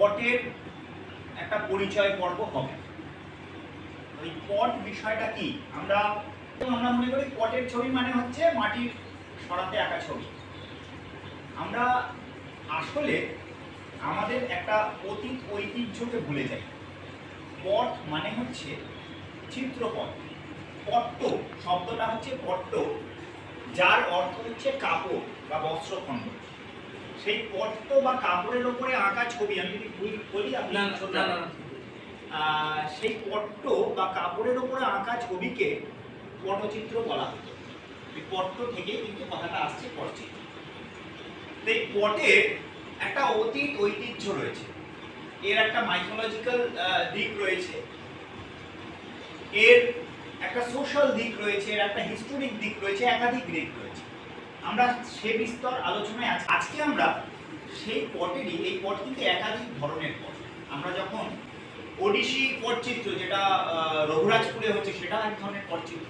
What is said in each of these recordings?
পটের একটা পরিচয় পর্ব হবে। ওই পট বিষয়টা কি? আমরা আমরা মনে করি পটের ছবি মানে হচ্ছে মাটির সরাতে আঁকা ছবি। আমরা আসলে আমাদের একটা অতীত ঐতিহ্যকে ভুলে যাই। পট মানে হচ্ছে চিত্রপট। পট্ট শব্দটা হচ্ছে পট্ট, যার অর্থ হচ্ছে কাপড় বা বস্ত্রখণ্ড। সেই পট্ট বা কাপড়ের ওপরে আঁকা ছবি আমি যদি ভুল বলি আপনি সেই পট্ট বা কাপড়ের ওপরে আঁকা ছবিকে পটচিত্র বলা হতো। এই পট্ট থেকে কিন্তু কথাটা আসছে পটচিত্র। এই পটের একটা অতীত ঐতিহ্য রয়েছে। এর একটা মাইথোলজিক্যাল দিক রয়েছে। এর একটা সোশ্যাল দিক রয়েছে এর একটা হিস্টোরিক দিক রয়েছে একাধিক দিক রয়েছে। আমরা সে বিস্তর আলোচনায় আছি। আজকে আমরা সেই পটেরই, এই পট কিন্তু একাধিক ধরনের পট। আমরা যখন ওডিশি পটচিত্র যেটা রঘুরাজপুরে হচ্ছে, সেটা এক ধরনের পটচিত্র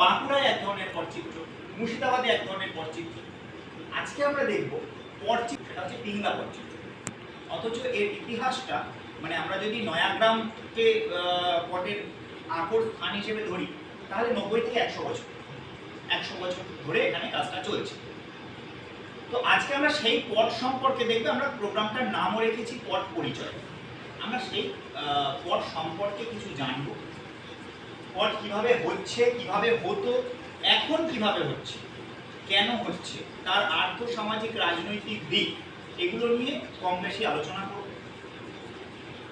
বাঁকুড়ায় এক ধরনের পটচিত্র মুর্শিদাবাদে এক ধরনের পটচিত্র আজকে আমরা দেখব পটচিত্র সেটা হচ্ছে পিংলা পটচিত্র অথচ এর ইতিহাসটা মানে আমরা যদি নয়াগ্রামকে পটের আকর স্থান হিসেবে ধরি, তাহলে নব্বই থেকে একশো বছর। একশো বছর ধরে এখানে কাজটা চলছে। তো আজকে আমরা সেই পট সম্পর্কে দেখবে, আমরা প্রোগ্রামটার নামও রেখেছি পট পরিচয়। আমরা সেই পট সম্পর্কে কিছু জানব। পট কীভাবে হচ্ছে, কীভাবে হতো, এখন কীভাবে হচ্ছে, কেন হচ্ছে, তার আর্থ সামাজিক রাজনৈতিক দিক, এগুলো নিয়ে কম বেশি আলোচনা করব।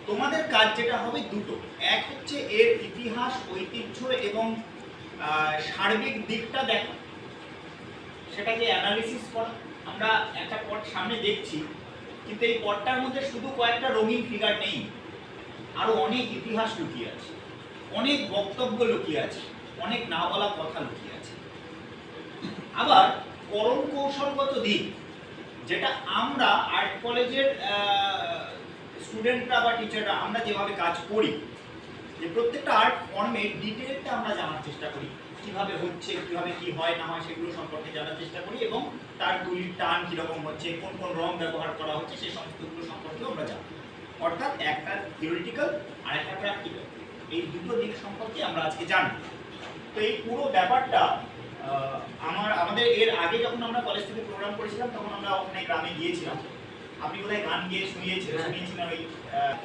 তোমাদের কাজ যেটা হবে দুটো। এক হচ্ছে এর ইতিহাস, ঐতিহ্য এবং সার্বিক দিকটা দেখা। সেটাকে অ্যানালিসিস করা, আমরা একটা পট সামনে দেখছি, কিন্তু এই পটটার মধ্যে শুধু কয়েকটা রঙিন ফিগার নেই। আরও অনেক ইতিহাস লুকিয়ে আছে, অনেক বক্তব্য লুকিয়ে আছে, অনেক না বলা কথা লুকিয়ে আছে। আবার করণ কৌশলগত দিক, যেটা আমরা আর্ট কলেজের স্টুডেন্টরা বা টিচাররা আমরা যেভাবে কাজ করি যে প্রত্যেকটা আর্ট ফর্মের ডিটেলটা আমরা জানার চেষ্টা করি। কীভাবে হচ্ছে কীভাবে কি হয় না হয় সেগুলো সম্পর্কে জানার চেষ্টা করি এবং তার তুলির টান কীরকম হচ্ছে কোন কোন রং ব্যবহার করা হচ্ছে সেই সমস্তগুলো সম্পর্কে আমরা জানি। অর্থাৎ একটা থিওরিটিক্যাল আর একটা প্র্যাকটিক্যাল এই দুটো দিক সম্পর্কে আমরা আজকে জানব। তো এই পুরো ব্যাপারটা আমার আমাদের এর আগে যখন আমরা কলেজ থেকে প্রোগ্রাম করেছিলাম তখন আমরা ওখানে গ্রামে গিয়েছিলাম। আপনি বোধহয় গান গিয়ে শুনিয়েছিলেন হ্যাঁ। শুনিয়েছিলেন ওই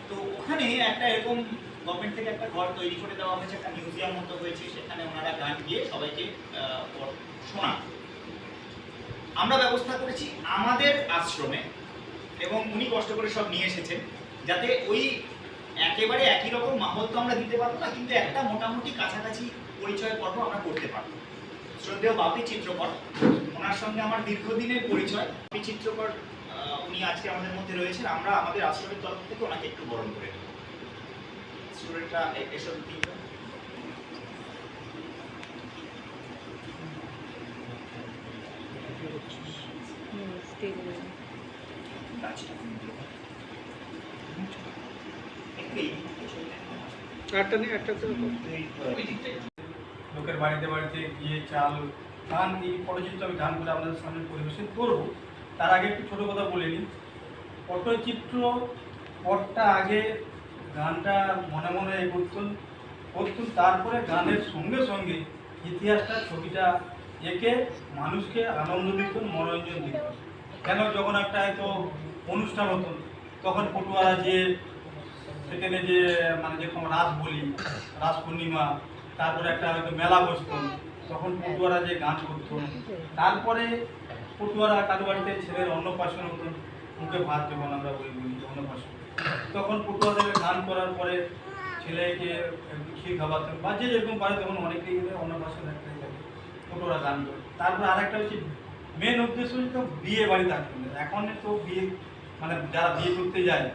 তো ওখানে একটা এরকম গভর্নমেন্ট থেকে একটা ঘর তৈরি করে দেওয়া হয়েছে, একটা মিউজিয়াম মতো হয়েছে, সেখানে ওনারা গান গিয়ে সবাইকে শোনান। আমরা ব্যবস্থা করেছি আমাদের আশ্রমে, এবং উনি কষ্ট করে সব নিয়ে এসেছেন, যাতে ওই একেবারে একই রকম মাহল তো আমরা দিতে পারব না, কিন্তু একটা মোটামুটি কাছাকাছি পরিচয় পর্ব আমরা করতে পারব। শ্রদ্ধেয় বাপি চিত্রকর, ওনার সঙ্গে আমার দীর্ঘদিনের পরিচয়। বাপি চিত্রকর উনি আজকে আমাদের মধ্যে রয়েছেন, আমরা আমাদের আশ্রমের তরফ থেকে ওনাকে একটু বরণ করে নেব। স্টুডেন্টরা এসব একটু নেই লোকের বাড়িতে বাড়িতে গিয়ে চাল গান এই পটচিত্র আমি গান করে আপনাদের সামনে পরিবেশন করব। তার আগে একটু ছোটো কথা বলে নিই। পটচিত্র পটটা আগে গানটা মনে মনে এ করতুন করতুন তারপরে গানের সঙ্গে সঙ্গে ইতিহাসটা ছবিটা এঁকে মানুষকে আনন্দ দিত, মনোরঞ্জন দিত। কেন যখন একটা হয়তো অনুষ্ঠান হতো, তখন পটুয়ারা যে সেখানে যে মানে যেরকম রাস বলি রাস পূর্ণিমা তারপরে একটা হয়তো মেলা বসতো, তখন পটুয়ারা যে গান করতো। তারপরে পটুয়ারা কারও বাড়িতে ছেলের অন্নপ্রাশন হতো, মুখে ভাত যখন আমরা বলি বলি অন্নপ্রাশন। তখন পটুয়াদের গান করার পরে ছেলেকে ক্ষীর খাওয়াতেন বা যে যেরকম পারে তখন অনেকেই অন্নপ্রাশন একটা থাকে, পটুয়ারা গান করে। তারপরে আরেকটা হচ্ছে মেন উদ্দেশ্য হচ্ছে তো বিয়ে বাড়ি থাকতো। এখন তো বিয়ে মানে যারা বিয়ে করতে যায়,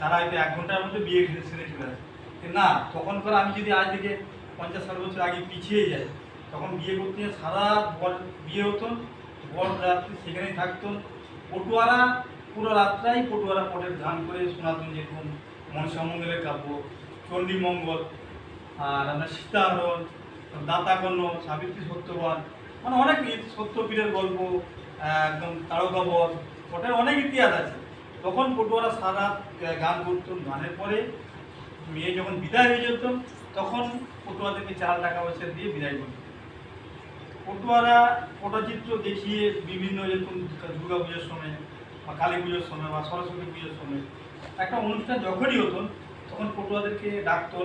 তারা হয়তো এক ঘণ্টার মধ্যে বিয়ে সেরে চলে আসে। না তখন তখনকার আমি যদি আজ থেকে পঞ্চাশ ষাট বছর আগে পিছিয়ে যাই, তখন বিয়ে করতে সারা বর, বিয়ে হতো, বর রাত্রি সেখানেই থাকতো। পটুয়ারা পুরো রাতটাই পটুয়ারা পটের গান করে শোনাতেন যেরকম মনসামঙ্গলের কাব্য, চণ্ডীমঙ্গল, আর আপনার সীতাহরণ দাতাকর্ণ, সাবিত্রী সত্যবান মানে অনেক সত্যপীরের গল্প একদম তারকাবধ ওটার অনেক ইতিহাস আছে। তখন পটুয়ারা সারা গান করতো, গানের পরে মেয়ে যখন বিদায় হয়ে যেত, তখন পটুয়াদেরকে চাল, টাকা পয়সা দিয়ে বিদায় করতো। পটুয়ারা পটচিত্র দেখিয়ে বিভিন্ন যেরকম দুর্গা পুজোর সময় বা কালী পুজোর সময় বা সরস্বতী পুজোর সময়। একটা অনুষ্ঠান যখনই হতো তখন পটুয়াদেরকে ডাকতো।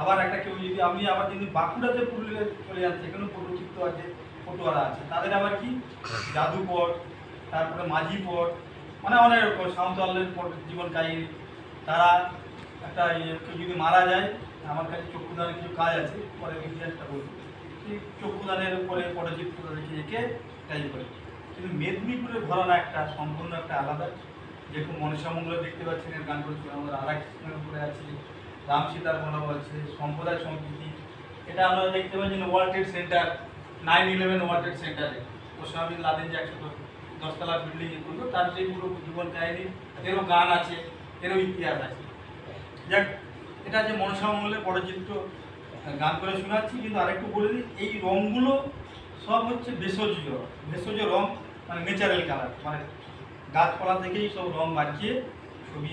আবার একটা কেউ যদি আপনি আবার যদি বাঁকুড়াতে পুরুলিয়া চলে যান সেখানেও পটচিত্র আছে পটুয়ারা আছে। তাদের আবার কি? জাদুপট তারপরে মাঝি পট মানে অনেক রকম সাঁওতালের পট জীবন কাহিনী। তারা একটা ইয়ে, কেউ যদি মারা যায় আমার কাছে চক্ষুদানের কিছু কাজ আছে পরে ইতিহাসটা বলব চক্ষুদানের উপরে পটচিত্র রেখে রেখে কাজ করে। কিন্তু মেদিনীপুরের ঘরানা একটা, সম্পূর্ণ একটা আলাদা। যেরকম মনসা মঙ্গল দেখতে পাচ্ছেন, এর গান করছিল আমরা রাধা কৃষ্ণের উপরে আছে, রাম সীতার মনোভ আছে, সম্প্রদায় সম্প্রীতি। এটা আমরা দেখতে পাচ্ছি World Trade Center nine eleven World Trade সেন্টারে ওসামা বিন লাদেন যে একশো দশতলা বিল্ডিং করল, তার যে পুরো জীবন কাহিনী, এরও গান আছে, এরও ইতিহাস আছে। যাক, এটা যে মনসা মঙ্গলের পটচিত্র গান করে শোনাচ্ছি, কিন্তু আরেকটু বলে দিই, এই রঙগুলো সব হচ্ছে ভেষজ ভেষজ রং মানে ন্যাচারাল কালার মানে গাছপালা থেকেই সব রং বাঁচিয়ে ছবি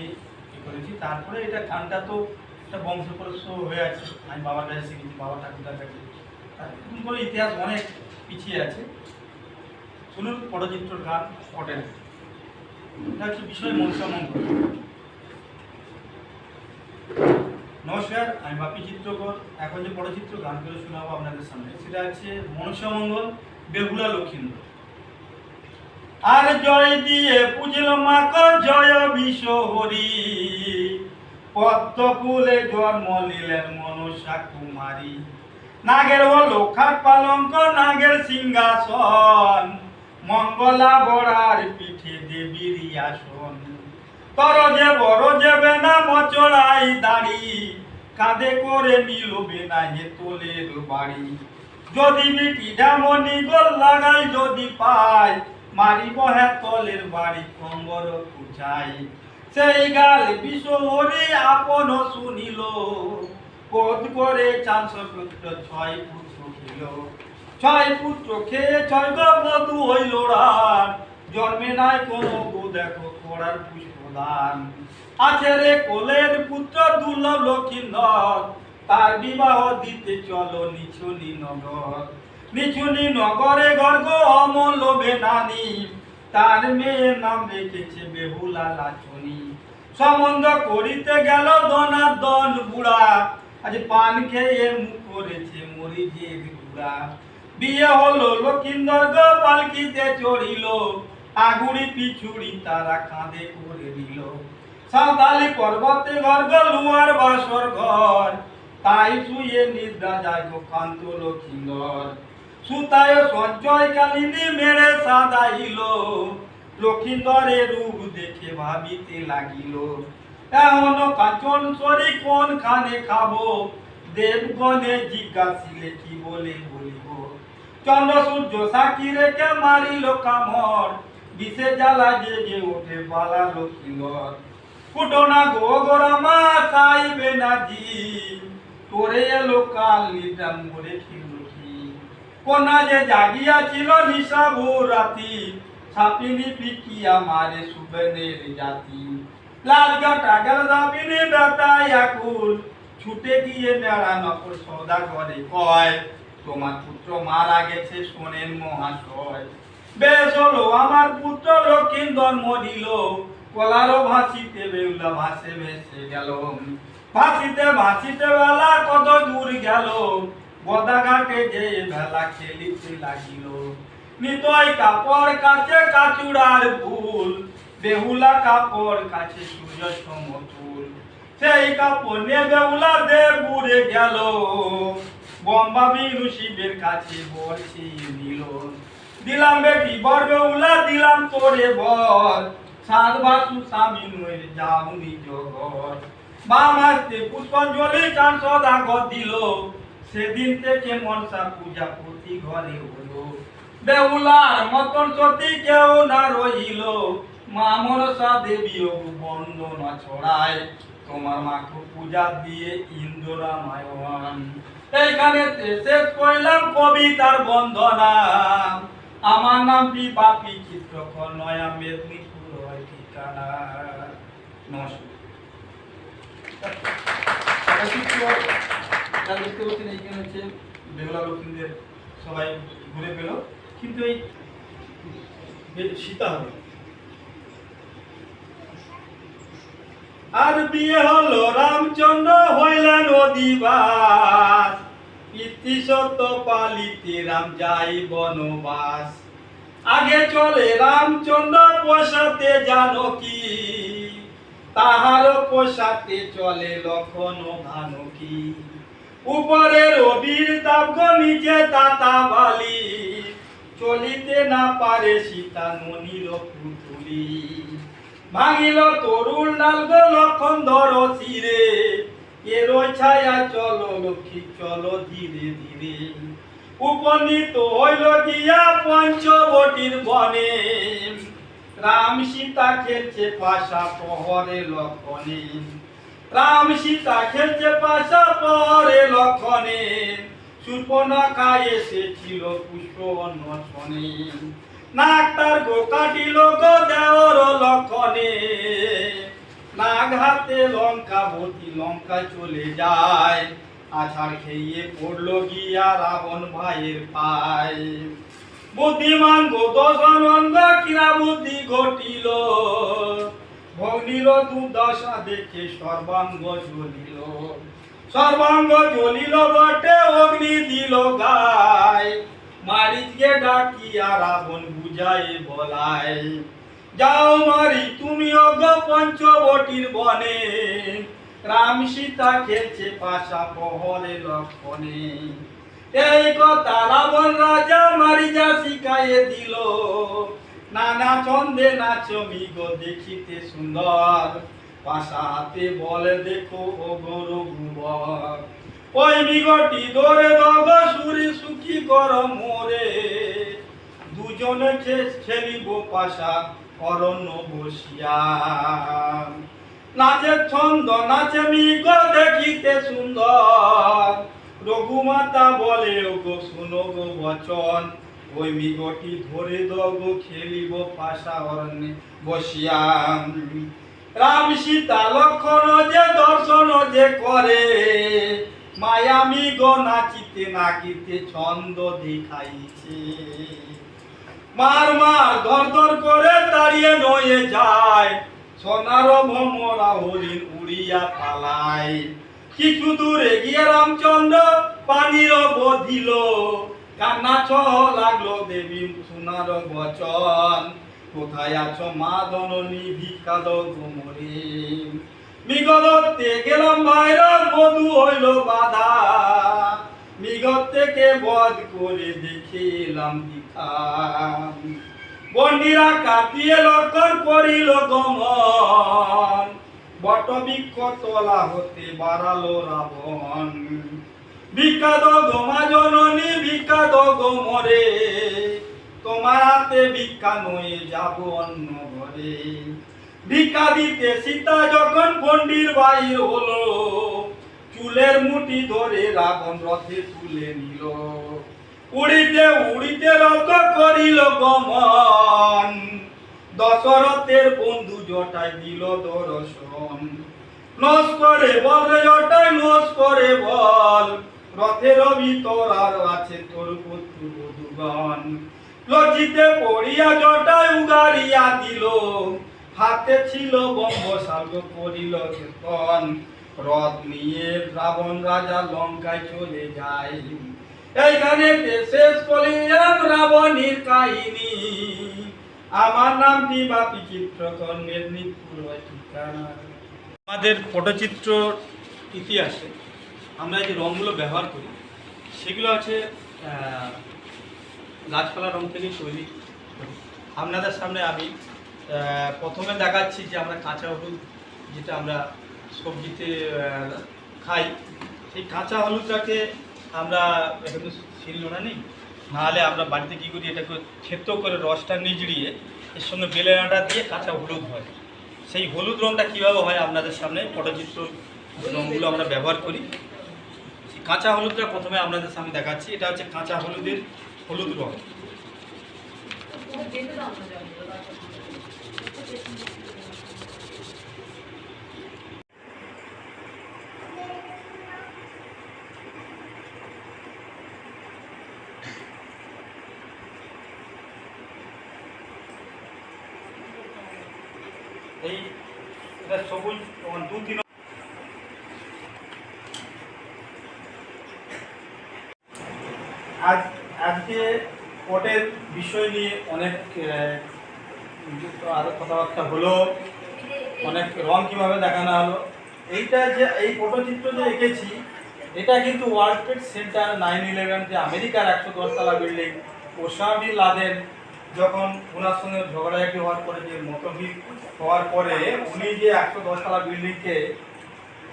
করেছি। তারপরে এটা গানটা তো একটা বংশপরশ হয়ে আছে। আমি বাবার কাছে শিখেছি, বাবা ঠাকুরদার কাছে আর করে ইতিহাস অনেক পিছিয়ে আছে। শুনুন পটচিত্রর গান পটেন এটা হচ্ছে বিষয় মনসা মঙ্গল। নমস্কার, আমি বাপি চিত্রকর। এখন যে পটচিত্র, গান করে শোনাবো আপনাদের সামনে। সেটা হচ্ছে মনসা মঙ্গল, বেহুলা লক্ষিন্দ্র আর জয় দিয়ে পুজল মাক জয় বিশ্ব হরি। পদ্ম ফুলে জন্ম নিলেন মনসা কুমারী। নাগের হলো খাট পালঙ্ক, নাগের সিংহাসন। মঙ্গলা বড়ার পিঠে দেবীর আসন। তর যে বড় যাবে না মচড়াই দাড়ি। কাঁধে করে মিলবে না হে তোলের বাড়ি। যদি বিটি ডামনি গোল লাগাই, যদি পাই মারিব হে তলের বাড়ি কম্বর কুচাই সেই গাল বিশ্বহরি আপন শুনিল। কোদ করে চারশো পুত্র ছয় পুত্র খেল ছয় পুত্র খেয়ে ছয় গবধু হইল রান। জন্মে নাই কোনো গো দেখো করার পুষ্পদান। আছে রে কোলের পুত্র দুর্লভ লক্ষিন্দর তার বিবাহ দিতে চলো নিছুনি নগর। নিছুনি নগরে গর্গ অমূল্য বেনানি তার মেয়ের নাম রেখেছে বেহুলা লাচনি। সম্বন্ধ করিতে গেল দনার দন বুড়া। আজ পান খেয়ে মুখ করেছে মরিজের গুড়া। বিয়ে হলো লক্ষিন্দর গো পালকিতে চড়িল। আগুড়ি পিছুড়ি তারা কাঁধে করে দিল সাঁওতালি পর্বতে ঘর গো লুয়ার বাসর ঘর। তাই শুয়ে নিদ্রা যায় গো কান্ত লক্ষিন্দর। সুতায় সঞ্চয় কালিনী মেরে সাদাইল লক্ষিন্দরের রূপ দেখে ভাবিতে লাগিল। এমন সরি কোন খানে খাব? দেবগণে জিজ্ঞাসিলে, কি বলে বলিব? চন্দ্র সূর্য সাক্ষী রেখে মারিল কামর। বিষে জ্বালা জেগে ওঠে বালা লক্ষিন্দর। কুটনা গো গোরামা চাইবে না জি। তোরে এলো কাল নিদাম খিলুঠি কোনা যে জাগিয়া ছিল নিশাভু রাতি ছাপিনি পিকিয়া মারে সুবেনের জাতি। লাল গাটা গেল দাবিনি বেতাই আকুল, ছুটে গিয়ে নেড়া নকর সদা করে কয়, তোমার পুত্র মারা গেছে শোনেন মহাশয়। বেশ হলো, আমার পুত্র লক্ষিন্দর মরিল, কলারও ভাসিতে বেউলা ভাসে ভেসে গেল। ভাসিতে ভাসিতে বেলা কত দূর গেল গদাঘাটে যে ভেলা খেলিতে লাগিল, নিতই কাপড় কাছে কাচুড়ার ফুল, বেহুলা কাপড় কাছে সূর্য সমতুল সেই কাপড় বেহুলা দেব উড়ে গেল, বম্বা বিনু শিবের কাছে বলছি নিল। দিলাম বেটি বর, বেহুলা, দিলাম তোরে বর। সাত বাসু স্বামী নই যাও নিজ ঘর বাম হাসতে পুষ্পাঞ্জলি চান সদা দিল সেদিন থেকে মনসা পূজা প্রতি ঘরে হলো। দেউলার মতন সতী কেউ না রইল মা মনসা দেবী বন্দনা ছড়ায়। তোমার মাকে পূজা দিয়ে ইন্দ্রামায়ণ এইখানে শেষ করলাম কবিতার বন্দনা। আমার নাম পি বাপি চিত্রকর নয়া মেদিনীপুর হয় ঠিকানা। নমস্কার। যা দেখতে পাচ্ছেন এইখানে হচ্ছে লক্ষ্মীদের সবাই ঘুরে পেল। কিন্তু এই সীতা হবে। আর বিয়ে হলো রামচন্দ্র হইলেন অধিবাস। ইতি সত্য পালিতে রাম যাই বনবাস। আগে চলে রামচন্দ্র পোষাতে জানকী তাহার পোষাতে চলে লক্ষণ ভানকী উপরে রবির তাপ নিচে তাতা বালি। চলিতে না পারে সীতা ননির পুতুলি। ভাঙিল তরুণ ডাল গো লক্ষণ ধর শিরে। এর ছায়া চলো লক্ষ্মী, চলো ধীরে ধীরে। উপনীত হইল গিয়া পঞ্চবটির বনে। রাম সীতা খেলছে পাশা পহরে লক্ষণে। রাম সীতা খেলছে পাশা পহরে লক্ষণে সুপনাখা এসেছিল পুষ্প অন্বেষণে নাক তার গো কাটিল গো দেওর লক্ষণে। নাগ হাতে লঙ্কা ভর্তি লঙ্কা চলে যায়, আছাড় খেয়ে পড়ল গিয়া রাবণ ভাইয়ের পায়। বুদ্ধিমান গো দশানন্দ, কিনা বুদ্ধি ঘটিল? ভগ্নির দুর্দশা দেখে সর্বাঙ্গ জ্বলিল। সর্বাঙ্গ জ্বলিল বটে, অগ্নি দিল গায়। মারিচকে ডাকিয়া রাবণ বুঝাই বলায়, যাও মারি, তুমি অগ পঞ্চবটির বনে। রাম সীতা খেলছে পাশা পহরে লক্ষণে। এই কথা রাবণ রাজা মারিজা শিখাইয়ে দিল। নানা চন্দে নাচমি গো দেখিতে সুন্দর। পাশাতে বলে দেখো, ও গরু গুবর। ওই মিগটি ধরে দগ, সুরি সুখী কর মোরে। দুজনে খেলিব পাশা, অরণ্য বসিয়া। নাচের ছন্দ, নাচে মিগ, দেখিতে সুন্দর। রঘুমাতা বলে গো শুনো গো বচন। ওই মিগটি ধরে দগ খেলিব পাশা অরণ্যে বসিয়া রাম সীতা লক্ষণ যে দর্শন যে করে মায়ামি গো নাচিতে নাচিতে ছন্দ দেখাইছে। মার মার ধর ধর করে তাড়িয়ে নয়ে যায়, সোনার ভমরা হরিণ উড়িয়া পালায়। কিছু দূরে গিয়ে রামচন্দ্র পানির বধিল কান্না ছ লাগল দেবী সোনার বচন। কোথায় আছো মা দননী ভিক্ষা দো গোমরে? মিগদতে গেলাম বাইরা বধু হইল বাধা। মিগত থেকে বধ করে দেখিলাম দিখা বন্ডিরা কাটিয়ে লক্ষণ করিল গমন। বট বৃক্ষ তলা হতে বাড়ালো রাবণ। বিখ্যাত গোমা জননী বিখ্যাত গোমরে তোমার হাতে ভিক্ষা নয়ে যাব অন্য ঘরে। ভিক্ষা দিতে সীতা যখন পন্ডির বাইর হলো, চুলের মুঠি ধরে রাবণ রথে তুলে নিল। উড়িতে উড়িতে রক করিল গমন, দশরথের বন্ধু জটায় দিল দর্শন। নস করে বল জটায় নস করে বল রথের ভিতর আর আছে তোর পুত্র বধুগণ লজ্জিতে পড়িয়া জটায় উগারিয়া দিল। হাতে ছিল বম্বসাল্গ করিল কেতন রথ নিয়ে রাবণ রাজা লঙ্কায় চলে যায়। এইখানে শেষ করিলাম রাবণীর কাহিনী। আমার নামটি বাপি চিত্রকর মেদিনীপুর ঠিকানা। আমাদের পটচিত্র ইতিহাসে আমরা যে রঙগুলো ব্যবহার করি, সেগুলো আছে গাছপালা রং থেকে তৈরি আপনাদের সামনে আমি প্রথমে দেখাচ্ছি যে আমরা কাঁচা হলুদ যেটা আমরা সবজিতে খাই, সেই কাঁচা হলুদটাকে আমরা এখন তো শিলনোড়া নেই নাহলে আমরা বাড়িতে কী করি, এটাকে থেতো করে রসটা নিজড়িয়ে এর সঙ্গে বেলে আটা দিয়ে কাঁচা হলুদ হয়। সেই হলুদ রঙটা কীভাবে হয় আপনাদের সামনে, পটচিত্র রঙগুলো আমরা ব্যবহার করি। কাঁচা হলুদটা প্রথমে আপনাদের সামনে দেখাচ্ছি। এটা হচ্ছে কাঁচা হলুদের হলুদ রং। এই সবুজ দু তিন বিষয় নিয়ে অনেক আরও কথাবার্তা হলো, অনেক রং কীভাবে দেখানো হলো, এইটা যে, এই ফটোচিত্র যে এঁকেছি, এটা কিন্তু World Trade Center nine eleven যে আমেরিকার একশো দশতলা বিল্ডিং ওসামি লাদেন যখন ওনার সঙ্গে ঝগড়াঝাটি হওয়ার পরে যে মতভেদ হওয়ার পরে উনি যে একশো দশতলা বিল্ডিংকে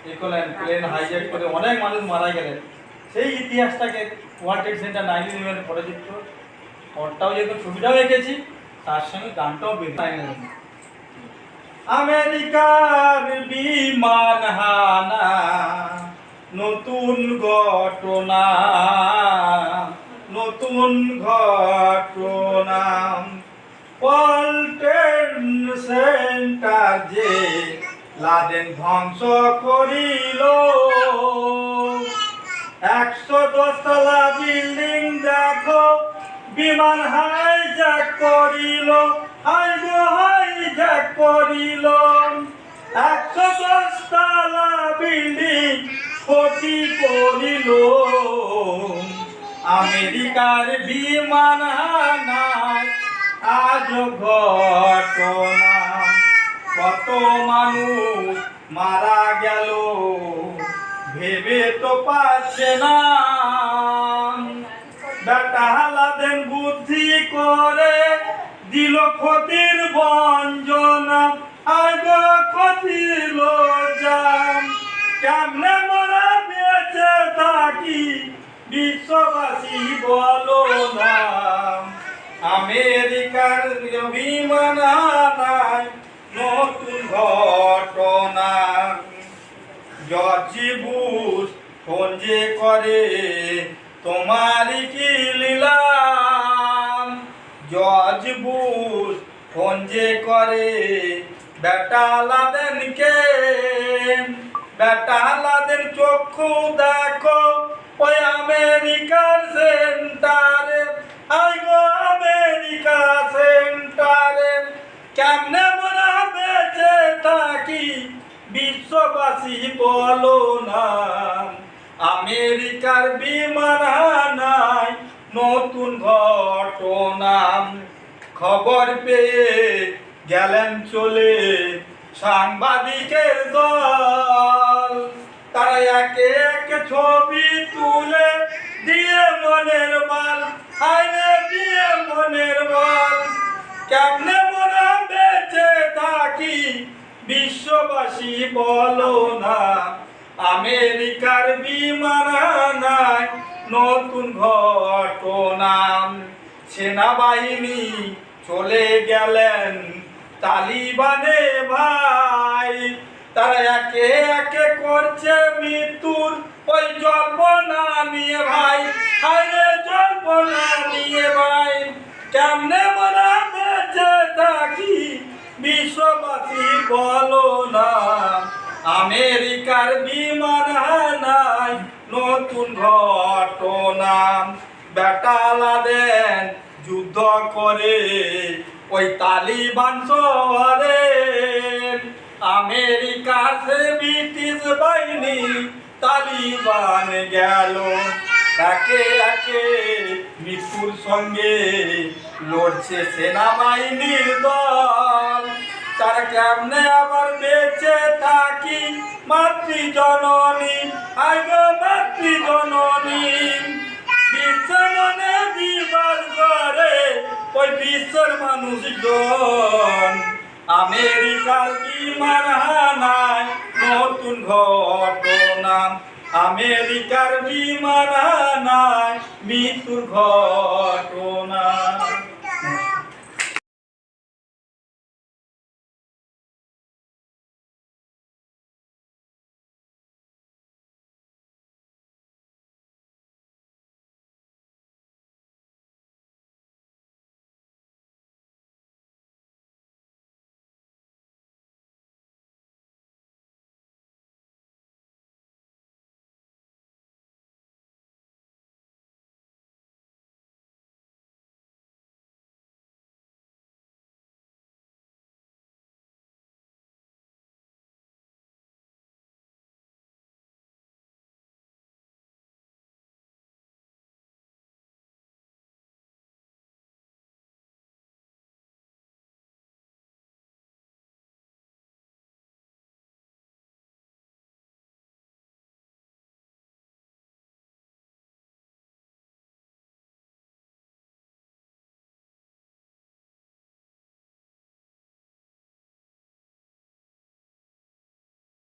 এ করলেন প্লেন হাইজ্যাক করে অনেক মানুষ মারা গেলেন, সেই ইতিহাসটাকে World Trade Center nine eleven ফটোচিত্র ফটোটাও যেহেতু ছবিটাও এঁকেছি, তার সঙ্গে গানটাও বেরিয়ে আমেরিকার বিমান হানা, নতুন ঘটনা নতুন ঘটনা। সেন্টার যে লাদেন ধ্বংস করিল, একশো দশতলা বিল্ডিং দেখো বিমান হাই হাইজ্যাক করিল, হাই হাইজ্যাক করিল। একশো দশতলা বিল্ডিং ক্ষতি করিল। আমেরিকার বিমান হানায় আজ ঘটনা। কত মানুষ মারা গেল, ভেবে তো পাচ্ছে না। বেটা হালাদেন বুদ্ধি করে, দিল ক্ষতির বঞ্জনা। আগ ক্ষতির জাম কেমনে মরা বেঁচে থাকি, বিশ্ববাসী বলো না। আমেরিকার বিমান হানায় নতুন ঘটনা। জর্জি বুশ ফোন যে করে তোমারই কি লীলাম জর্জ বুশ ফোন যে করে, বেটা লাদেনকে বেটা লাদেন চক্ষু দেখো, ওই আমেরিকার সেন্টারে। আই গো আমেরিকা সেন্টারে, কেমনে মোরা বেঁচে থাকি? বিশ্ববাসী বলো না। আমেরিকার বিমান নাই নতুন ঘটনা। খবর পেয়ে গেলেন চলে সাংবাদিকের দল। তারা একে এক ছবি তুলে দিয়ে মনের বল আইনে দিয়ে মনের বল কেমনে মোরা বেঁচে থাকি, বিশ্ববাসী বলো না। আমেরিকার বিমান নাই নতুন ঘটনা সেনাবাহিনী চলে গেলেন তালিবানে ভাই। তারা একে একে করছে মৃত্যুর ওই জল্পনা নিয়ে ভাই। আরে জল্পনা নিয়ে ভাই। কেমনে মরা বেঁচে থাকি বিশ্ববাসী বলো না। আমেরিকার বিমান নতুন ঘটনা বেটালা দেন, যুদ্ধ করে ওই তালিবান শহরে। আমেরিকার সে ব্রিটিশ বাহিনী তালিবান গেল। একে একে মৃত্যুর সঙ্গে লড়ছে সেনাবাহিনীর দল। তারা কেমনে আবার বেঁচে থাকি, মাতৃ জননী আগ মাতৃ জননী। বিশ্ব মনে দিবার করে ওই বিশ্বের মানুষজন। আমেরিকার বিমান হানায় নতুন ঘটনা। আমেরিকার বিমান হানায় মৃত্যুর ঘটনা।